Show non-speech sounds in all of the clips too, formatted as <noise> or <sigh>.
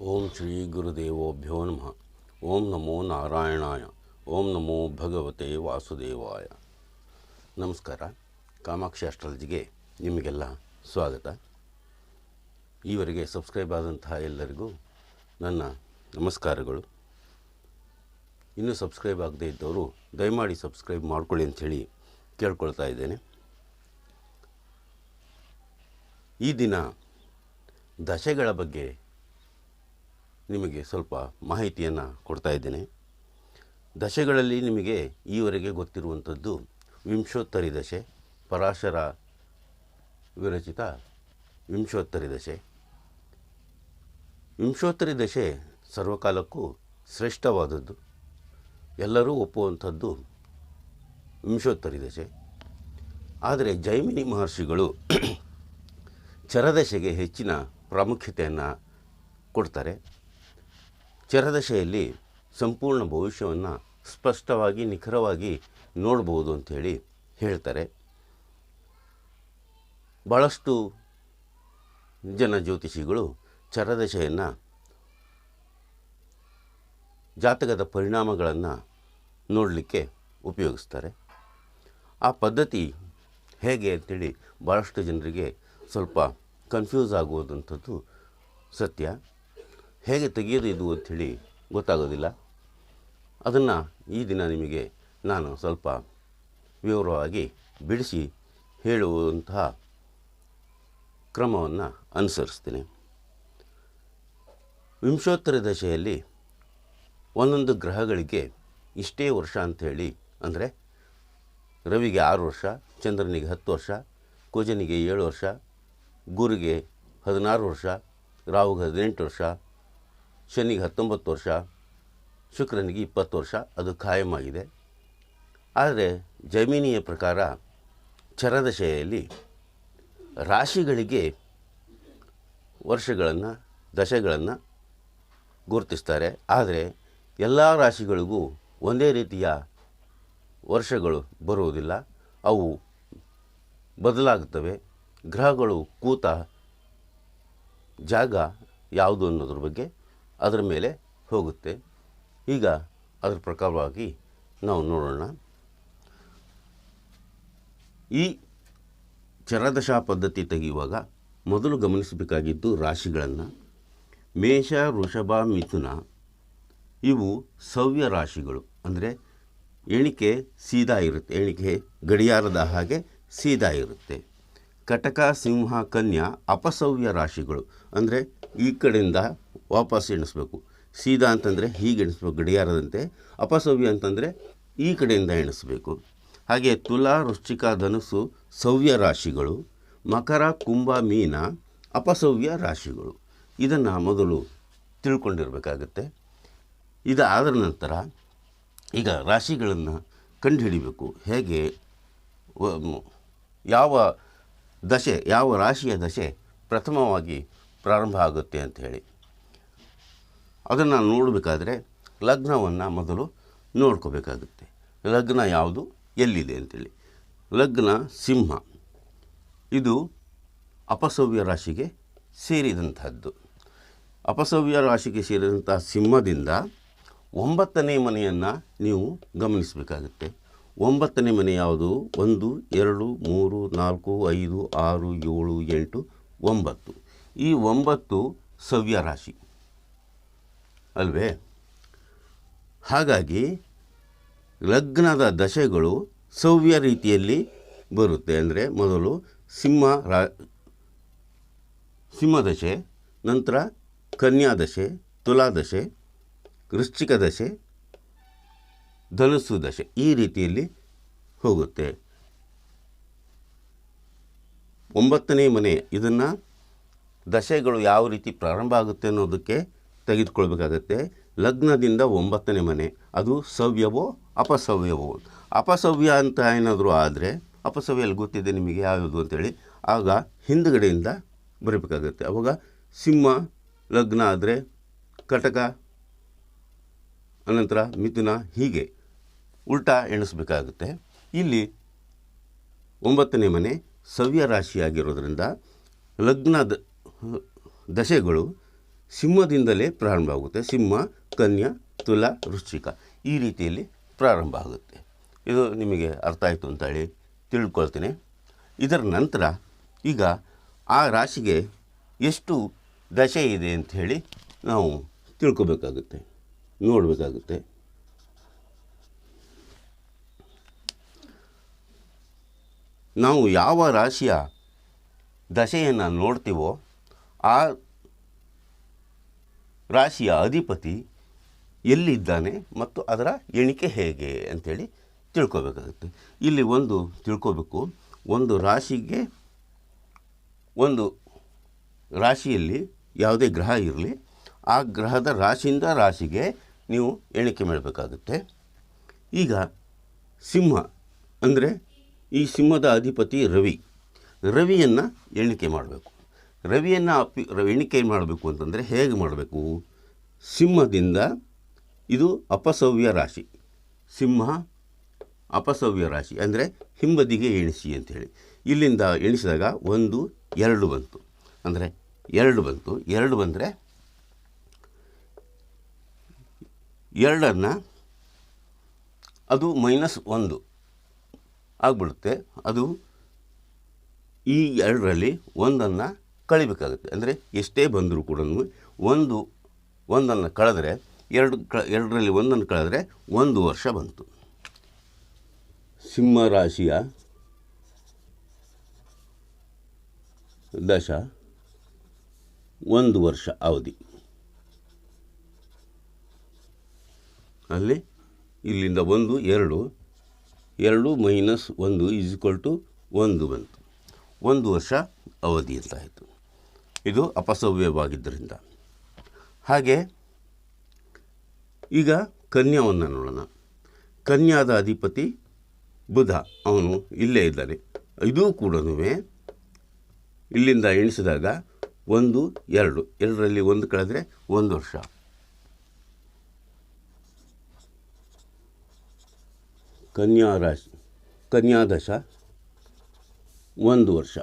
ಓಂ ಶ್ರೀ ಗುರುದೇವೋಭ್ಯೋ ನಮಃ. ಓಂ ನಮೋ ನಾರಾಯಣಾಯ. ಓಂ ನಮೋ ಭಗವತೆ ವಾಸುದೇವಾಯ. ನಮಸ್ಕಾರ. ಕಾಮಾಕ್ಷಿ ಅಸ್ಟ್ರಾಲಜಿಗೆ ನಿಮಗೆಲ್ಲ ಸ್ವಾಗತ. ಈವರೆಗೆ ಸಬ್ಸ್ಕ್ರೈಬ್ ಆದಂತಹ ಎಲ್ಲರಿಗೂ ನನ್ನ ನಮಸ್ಕಾರಗಳು. ಇನ್ನೂ ಸಬ್ಸ್ಕ್ರೈಬ್ ಆಗದೇ ಇದ್ದವರು ದಯಮಾಡಿ ಸಬ್ಸ್ಕ್ರೈಬ್ ಮಾಡ್ಕೊಳ್ಳಿ ಅಂಥೇಳಿ ಕೇಳ್ಕೊಳ್ತಾ ಇದ್ದೇನೆ. ಈ ದಿನ ದಶೆಗಳ ಬಗ್ಗೆ ನಿಮಗೆ ಸ್ವಲ್ಪ ಮಾಹಿತಿಯನ್ನು ಕೊಡ್ತಾ ಇದ್ದೇನೆ. ದಶೆಗಳಲ್ಲಿ ನಿಮಗೆ ಈವರೆಗೆ ಗೊತ್ತಿರುವಂಥದ್ದು ವಿಂಶೋತ್ತರಿ ದಶೆ, ಪರಾಶರ ವಿರಚಿತ ವಿಂಶೋತ್ತರಿ ದಶೆ. ವಿಂಶೋತ್ತರಿ ದಶೆ ಸರ್ವಕಾಲಕ್ಕೂ ಶ್ರೇಷ್ಠವಾದದ್ದು. ಎಲ್ಲರೂ ಒಪ್ಪುವಂಥದ್ದು ವಿಂಶೋತ್ತರಿ ದಶೆ. ಆದರೆ ಜೈಮಿನಿ ಮಹರ್ಷಿಗಳು <clears throat> ಚರದಶೆಗೆ ಹೆಚ್ಚಿನ ಪ್ರಾಮುಖ್ಯತೆಯನ್ನು ಕೊಡ್ತಾರೆ. ಚರದಶೆಯಲ್ಲಿ ಸಂಪೂರ್ಣ ಭವಿಷ್ಯವನ್ನು ಸ್ಪಷ್ಟವಾಗಿ, ನಿಖರವಾಗಿ ನೋಡ್ಬೋದು ಅಂಥೇಳಿ ಹೇಳ್ತಾರೆ. ಭಾಳಷ್ಟು ಜನ ಜ್ಯೋತಿಷಿಗಳು ಚರದಶೆಯನ್ನು ಜಾತಕದ ಪರಿಣಾಮಗಳನ್ನು ನೋಡಲಿಕ್ಕೆ ಉಪಯೋಗಿಸ್ತಾರೆ. ಆ ಪದ್ಧತಿ ಹೇಗೆ ಅಂತೇಳಿ ಭಾಳಷ್ಟು ಜನರಿಗೆ ಸ್ವಲ್ಪ ಕನ್ಫ್ಯೂಸ್ ಆಗುವುದಂಥದ್ದು ಸತ್ಯ. ಹೇಗೆ ತೆಗೆಯೋದು ಇದು ಅಂಥೇಳಿ ಗೊತ್ತಾಗೋದಿಲ್ಲ. ಅದನ್ನು ಈ ದಿನ ನಿಮಗೆ ನಾನು ಸ್ವಲ್ಪ ವಿವರವಾಗಿ ಬಿಡಿಸಿ ಹೇಳುವಂತಹ ಕ್ರಮವನ್ನು ಅನುಸರಿಸ್ತೀನಿ. ವಿಂಶೋತ್ತರ ದಶೆಯಲ್ಲಿ ಒಂದೊಂದು ಗ್ರಹಗಳಿಗೆ ಇಷ್ಟೇ ವರ್ಷ ಅಂಥೇಳಿ ಅಂದರೆ ರವಿಗೆ ಆರು ವರ್ಷ, ಚಂದ್ರನಿಗೆ ಹತ್ತು ವರ್ಷ, ಕುಜನಿಗೆ ಏಳು ವರ್ಷ, ಗುರಿಗೆ ಹದಿನಾರು ವರ್ಷ, ರಾಹುಗೆ ಹದಿನೆಂಟು ವರ್ಷ ಶನಿಗೆ ಹತ್ತೊಂಬತ್ತು ವರ್ಷ, ಶುಕ್ರನಿಗೆ ಇಪ್ಪತ್ತು ವರ್ಷ, ಅದು ಖಾಯಮಾಗಿದೆ. ಆದರೆ ಜಮೀನಿಯ ಪ್ರಕಾರ ಚರದಶೆಯಲ್ಲಿ ರಾಶಿಗಳಿಗೆ ವರ್ಷಗಳನ್ನು, ದಶೆಗಳನ್ನು ಗುರುತಿಸ್ತಾರೆ. ಆದರೆ ಎಲ್ಲ ರಾಶಿಗಳಿಗೂ ಒಂದೇ ರೀತಿಯ ವರ್ಷಗಳು ಬರುವುದಿಲ್ಲ. ಅವು ಬದಲಾಗುತ್ತವೆ. ಗ್ರಹಗಳು ಕೂತ ಜಾಗ ಯಾವುದು ಅನ್ನೋದ್ರ ಬಗ್ಗೆ ಅದರ ಮೇಲೆ ಹೋಗುತ್ತೆ. ಈಗ ಅದರ ಪ್ರಕಾರವಾಗಿ ನಾವು ನೋಡೋಣ. ಈ ಚರದಶಾ ಪದ್ಧತಿ ತೆಗೆಯುವಾಗ ಮೊದಲು ಗಮನಿಸಬೇಕಾಗಿದ್ದು ರಾಶಿಗಳನ್ನು. ಮೇಷ, ವೃಷಭ, ಮಿಥುನ ಇವು ಸವ್ಯ ರಾಶಿಗಳು. ಅಂದರೆ ಎಣಿಕೆ ಸೀದಾ ಇರುತ್ತೆ. ಎಣಿಕೆ ಗಡಿಯಾರದ ಹಾಗೆ ಸೀದಾ ಇರುತ್ತೆ. ಕಟಕ, ಸಿಂಹ, ಕನ್ಯಾ ಅಪಸವ್ಯ ರಾಶಿಗಳು. ಅಂದರೆ ಈ ಕಡೆಯಿಂದ ವಾಪಸ್ ಎಣಿಸ್ಬೇಕು. ಸೀದಾ ಅಂತಂದರೆ ಹೀಗೆ ಎಣಿಸ್ಬೇಕು, ಗಡಿಯಾರದಂತೆ. ಅಪಸವ್ಯ ಅಂತಂದರೆ ಈ ಕಡೆಯಿಂದ ಎಣಿಸ್ಬೇಕು. ಹಾಗೆ ತುಲಾ, ವೃಶ್ಚಿಕ ಧನುಸು ಸವ್ಯ ರಾಶಿಗಳು, ಮಕರ, ಕುಂಭ, ಮೀನ, ಅಪಸವ್ಯ ರಾಶಿಗಳು. ಇದನ್ನು ಮೊದಲು ತಿಳ್ಕೊಂಡಿರಬೇಕಾಗತ್ತೆ. ಇದಾದ ನಂತರ ಈಗ ರಾಶಿಗಳನ್ನು ಕಂಡುಹಿಡಿಬೇಕು. ಹೇಗೆ ಯಾವ ದಶೆ, ಯಾವ ರಾಶಿಯ ದಶೆ ಪ್ರಥಮವಾಗಿ ಪ್ರಾರಂಭ ಆಗುತ್ತೆ ಅಂತ ಹೇಳಿ. ಅದನ್ನು ನೋಡಬೇಕಾದ್ರೆ ಲಗ್ನವನ್ನು ಮೊದಲು ನೋಡ್ಕೋಬೇಕಾಗುತ್ತೆ. ಲಗ್ನ ಯಾವುದು? ಎಲ್ಲಿದೆ ಅಂತೇಳಿ. ಲಗ್ನ ಸಿಂಹ. ಇದು ಅಪಸವ್ಯ ರಾಶಿಗೆ ಸೇರಿದಂತಹದ್ದು ಅಪಸವ್ಯ ರಾಶಿಗೆ ಸೇರಿದಂಥ ಸಿಂಹದಿಂದ ಒಂಬತ್ತನೇ ಮನೆಯನ್ನು ನೀವು ಗಮನಿಸಬೇಕಾಗುತ್ತೆ. ಒಂಬತ್ತನೇ ಮನೆ ಯಾವುದು? ಒಂದು, ಎರಡು, ಮೂರು, ನಾಲ್ಕು, ಐದು, ಆರು, ಏಳು, ಎಂಟು, ಒಂಬತ್ತು. ಈ ಒಂಬತ್ತು ಸವ್ಯ ರಾಶಿ. ಅಲ್ವೇ? ಹಾಗಾಗಿ ಲಗ್ನದ ದಶೆಗಳು ಸವ್ಯ ರೀತಿಯಲ್ಲಿ ಬರುತ್ತೆ. ಅಂದರೆ ಮೊದಲು ಸಿಂಹ ರಾ ಸಿಂಹದಶೆ ನಂತರ ಕನ್ಯಾದಶೆ ತುಲಾದಶೆ ವೃಶ್ಚಿಕ ದಶೆ ಧನುಸು ದಶೆ ಈ ರೀತಿಯಲ್ಲಿ ಹೋಗುತ್ತೆ. ಒಂಬತ್ತನೇ ಮನೆ, ಇದನ್ನು ದಶೆಗಳು ಯಾವ ರೀತಿ ಪ್ರಾರಂಭ ಆಗುತ್ತೆ ಅನ್ನೋದಕ್ಕೆ ತೆಗೆದುಕೊಳ್ಬೇಕಾಗತ್ತೆ. ಲಗ್ನದಿಂದ ಒಂಬತ್ತನೇ ಮನೆ. ಅದು ಸವ್ಯವೋ ಅಪಸವ್ಯವೋ? ಅಪಸವ್ಯ ಅಂತ ಏನಾದರೂ ಆದರೆ ಅಪಸವ್ಯಲ್ಲಿ ಗೊತ್ತಿದೆ ನಿಮಗೆ? ಯಾವುದು ಅಂತೇಳಿ. ಆಗ ಹಿಂದುಗಡೆಯಿಂದ ಬರಬೇಕಾಗತ್ತೆ. ಅವಾಗ ಸಿಂಹ, ಲಗ್ನ ಆದರೆ ಕಟಕ, ಅನಂತರ ಮಿಥುನ ಹೀಗೆ ಉಲ್ಟಾ ಎಣಿಸ್ಬೇಕಾಗುತ್ತೆ. ಇಲ್ಲಿ ಒಂಬತ್ತನೇ ಮನೆ ಸವ್ಯ ರಾಶಿಯಾಗಿರೋದ್ರಿಂದ ಲಗ್ನದ ದಶೆಗಳು ಸಿಂಹದಿಂದಲೇ ಪ್ರಾರಂಭ ಆಗುತ್ತೆ ಸಿಂಹ, ಕನ್ಯಾ, ತುಲ, ವೃಶ್ಚಿಕ. ಈ ರೀತಿಯಲ್ಲಿ ಪ್ರಾರಂಭ ಆಗುತ್ತೆ. ಇದು ನಿಮಗೆ ಅರ್ಥ ಆಯಿತು ಅಂತೇಳಿ ತಿಳ್ಕೊಳ್ತೀನಿ. ಇದರ ನಂತರ ಈಗ ಆ ರಾಶಿಗೆ ಎಷ್ಟು ದಶೆ ಇದೆ ಅಂತ ಹೇಳಿ ನಾವು ತಿಳ್ಕೊಬೇಕಾಗುತ್ತೆ. ನೋಡಬೇಕಾಗುತ್ತೆ. ನಾವು ಯಾವ ರಾಶಿಯ ದಶೆಯನ್ನು ನೋಡ್ತೀವೋ ಆ ರಾಶಿಯ ಅಧಿಪತಿ ಎಲ್ಲಿದ್ದಾನೆ ಮತ್ತು ಅದರ ಎಣಿಕೆ ಹೇಗೆ ಅಂಥೇಳಿ ತಿಳ್ಕೊಬೇಕಾಗುತ್ತೆ. ಇಲ್ಲಿ ಒಂದು ತಿಳ್ಕೊಬೇಕು. ಒಂದು ರಾಶಿಗೆ, ಒಂದು ರಾಶಿಯಲ್ಲಿ ಯಾವುದೇ ಗ್ರಹ ಇರಲಿ, ಆ ಗ್ರಹದ ರಾಶಿಯಿಂದ ರಾಶಿಗೆ ನೀವು ಎಣಿಕೆ ಮಾಡಬೇಕಾಗುತ್ತೆ. ಈಗ ಸಿಂಹ ಅಂದರೆ ಈ ಸಿಂಹದ ಅಧಿಪತಿ ರವಿ. ರವಿಯನ್ನು ಎಣಿಕೆ ಮಾಡಬೇಕು. ರವಿಯನ್ನು ಅಪ್ಪಿ ಎಣಿಕೆ ಮಾಡಬೇಕು ಅಂತಂದರೆ ಹೇಗೆ ಮಾಡಬೇಕು? ಸಿಂಹದಿಂದ ಇದು ಅಪಸವ್ಯ ರಾಶಿ. ಸಿಂಹ ಅಪಸವ್ಯ ರಾಶಿ ಅಂದರೆ ಹಿಂಬದಿಗೆ ಎಣಿಸಿ ಅಂಥೇಳಿ ಇಲ್ಲಿಂದ ಎಣಿಸಿದಾಗ ಒಂದು, ಎರಡು ಬಂತು. ಅಂದರೆ ಎರಡು ಬಂತು. ಎರಡು ಬಂದರೆ ಎರಡನ್ನು ಅದು ಮೈನಸ್ ಒಂದು ಆಗ್ಬಿಡುತ್ತೆ. ಅದು ಈ ಎರಡರಲ್ಲಿ ಒಂದನ್ನು ಕಳಿಬೇಕಾಗುತ್ತೆ. ಅಂದರೆ ಎಷ್ಟೇ ಬಂದರೂ ಕೂಡ ಒಂದು, ಒಂದನ್ನು ಕಳೆದ್ರೆ, ಎರಡು ಕ, ಎರಡರಲ್ಲಿ ಒಂದನ್ನು ಕಳೆದ್ರೆ ಒಂದು ವರ್ಷ ಬಂತು. ಸಿಂಹ ರಾಶಿಯ ದಶ, ಒಂದು ವರ್ಷ ಅವಧಿ. ಅಲ್ಲಿ ಇಲ್ಲಿಂದ ಒಂದು, ಎರಡು ಎರಡು ಮೈನಸ್ ಒಂದು ಈಸ್ ಈಕ್ವಲ್ ಟು ಒಂದು ಬಂತು. ಒಂದು ವರ್ಷ ಅವಧಿ ಅಂತ ಆಯಿತು. ಇದು ಅಪಸವ್ಯವಾಗಿದ್ದರಿಂದ. ಹಾಗೆ ಈಗ ಕನ್ಯಾವನ್ನು ನೋಡೋಣ. ಕನ್ಯಾದ ಅಧಿಪತಿ ಬುಧ, ಅವನು ಇಲ್ಲೇ ಇದ್ದಾನೆ. ಇದೂ ಕೂಡ ಇಲ್ಲಿಂದ ಎಣಿಸಿದಾಗ ಒಂದು, ಎರಡು, ಎರಡರಲ್ಲಿ ಒಂದು ಕಳೆದರೆ ಒಂದು ವರ್ಷ. ಕನ್ಯಾ ರಾಶಿ ಕನ್ಯಾದಶ ಒಂದು ವರ್ಷ.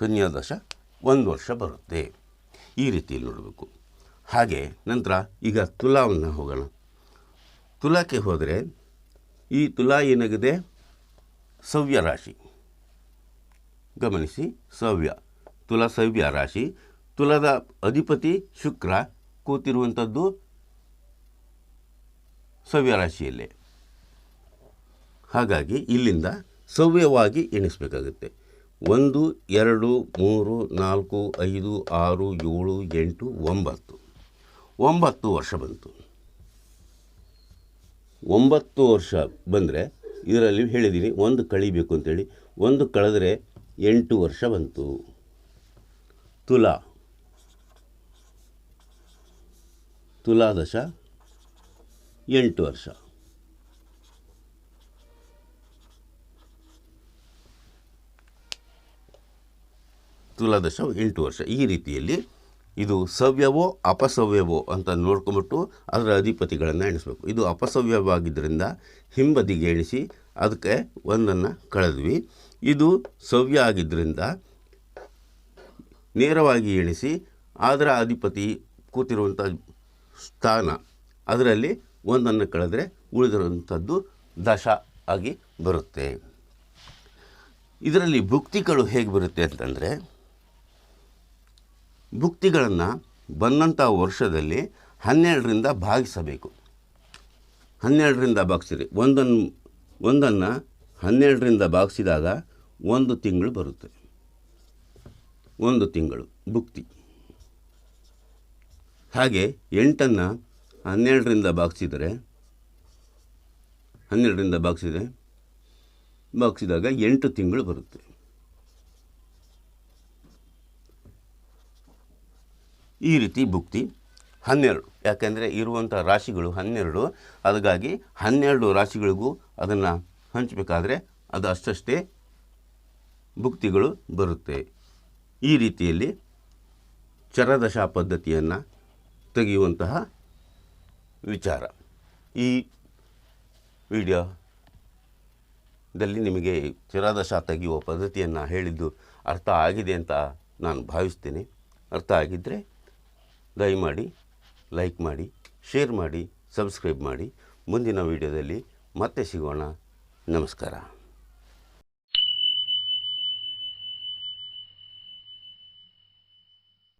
ಕನ್ಯಾ ದಶ ಒಂದು ವರ್ಷ ಬರುತ್ತೆ. ಈ ರೀತಿಯಲ್ಲಿ ನೋಡಬೇಕು. ಹಾಗೆ ನಂತರ ಈಗ ತುಲಾವನ್ನು ಹೋಗೋಣ. ತುಲಾಕ್ಕೆ ಹೋದರೆ ಈ ತುಲಾ ಏನಾಗಿದೆ? ಸವ್ಯ ರಾಶಿ. ಗಮನಿಸಿ, ಸವ್ಯ. ತುಲಾ ಸವ್ಯ ರಾಶಿ. ತುಲದ ಅಧಿಪತಿ ಶುಕ್ರ ಕೂತಿರುವಂಥದ್ದು ಸವ್ಯ ರಾಶಿಯಲ್ಲೇ. ಹಾಗಾಗಿ ಇಲ್ಲಿಂದ ಸವ್ಯವಾಗಿ ಎಣಿಸಬೇಕಾಗುತ್ತೆ. ಒಂದು, ಎರಡು, ಮೂರು, ನಾಲ್ಕು, ಐದು, ಆರು, ಏಳು, ಎಂಟು, ಒಂಬತ್ತು. ಒಂಬತ್ತು ವರ್ಷ ಬಂತು. ಒಂಬತ್ತು ವರ್ಷ ಬಂದರೆ ಇದರಲ್ಲಿ ಹೇಳಿದ್ದೀನಿ ಒಂದು ಕಳಿಬೇಕು ಅಂತೇಳಿ. ಒಂದು ಕಳೆದರೆ ಎಂಟು ವರ್ಷ ಬಂತು. ತುಲಾ. ತುಲಾದಶ ಎಂಟು ವರ್ಷ. ತುಲಾದಶ ಎಂಟು ವರ್ಷ. ಈ ರೀತಿಯಲ್ಲಿ ಇದು ಸವ್ಯವೋ, ಅಪಸವ್ಯವೋ ಅಂತ ನೋಡ್ಕೊಂಬಿಟ್ಟು ಅದರ ಅಧಿಪತಿಗಳನ್ನು ಎಣಿಸ್ಬೇಕು. ಇದು ಅಪಸವ್ಯವಾಗಿದ್ದರಿಂದ ಹಿಂಬದಿಗೆ ಎಣಿಸಿ ಅದಕ್ಕೆ ಒಂದನ್ನು ಕಳೆದ್ವಿ. ಇದು ಸವ್ಯ ಆಗಿದ್ದರಿಂದ ನೇರವಾಗಿ ಎಣಿಸಿ ಅದರ ಅಧಿಪತಿ ಕೂತಿರುವಂಥ ಸ್ಥಾನ, ಅದರಲ್ಲಿ ಒಂದನ್ನು ಕಳೆದ್ರೆ ಉಳಿದಿರುವಂಥದ್ದು ದಶ ಆಗಿ ಬರುತ್ತೆ. ಇದರಲ್ಲಿ ಭುಕ್ತಿಗಳು ಹೇಗೆ ಬರುತ್ತೆ ಅಂತಂದರೆ ಭುಕ್ತಿಗಳನ್ನು ಬಂದಂಥ ವರ್ಷದಲ್ಲಿ ಹನ್ನೆರಡರಿಂದ ಭಾಗಿಸಬೇಕು. ಹನ್ನೆರಡರಿಂದ ಭಾಗಿಸಿರಿ ಒಂದನ್ನು ಒಂದನ್ನು ಹನ್ನೆರಡರಿಂದ ಭಾಗಿಸಿದಾಗ ಒಂದು ತಿಂಗಳು ಬರುತ್ತೆ. ಒಂದು ತಿಂಗಳು ಭುಕ್ತಿ ಹಾಗೆ ಎಂಟನ್ನು ಹನ್ನೆರಡರಿಂದ ಭಾಗಿಸಿದರೆ ಹನ್ನೆರಡರಿಂದ ಭಾಗಿಸಿದರೆ, ಭಾಗಿಸಿದಾಗ ಎಂಟು ತಿಂಗಳು ಬರುತ್ತೆ. ಈ ರೀತಿ ಭುಕ್ತಿ ಹನ್ನೆರಡು. ಯಾಕೆಂದರೆ ಇರುವಂಥ ರಾಶಿಗಳು ಹನ್ನೆರಡು. ಅದಕ್ಕಾಗಿ ಹನ್ನೆರಡು ರಾಶಿಗಳಿಗೂ ಅದನ್ನು ಹಂಚಬೇಕಾದ್ರೆ ಅದು ಅಷ್ಟಷ್ಟೇ ಭುಕ್ತಿಗಳು ಬರುತ್ತೆ. ಈ ರೀತಿಯಲ್ಲಿ ಚರದಶಾ ಪದ್ಧತಿಯನ್ನು ತೆಗೆಯುವಂತಹ ವಿಚಾರ. ಈ ವಿಡಿಯೋದಲ್ಲಿ ನಿಮಗೆ ಚರದಶ ತೆಗೆಯುವ ಪದ್ಧತಿಯನ್ನು ಹೇಳಿದ್ದು ಅರ್ಥ ಆಗಿದೆ ಅಂತ ನಾನು ಭಾವಿಸ್ತೇನೆ. ಅರ್ಥ ಆಗಿದ್ದರೆ ದಯಮಾಡಿ ಲೈಕ್ ಮಾಡಿ ಶೇರ್ ಮಾಡಿ ಸಬ್ಸ್ಕ್ರೈಬ್ ಮಾಡಿ. ಮುಂದಿನ ವಿಡಿಯೋದಲ್ಲಿ ಮತ್ತೆ ಸಿಗೋಣ. ನಮಸ್ಕಾರ.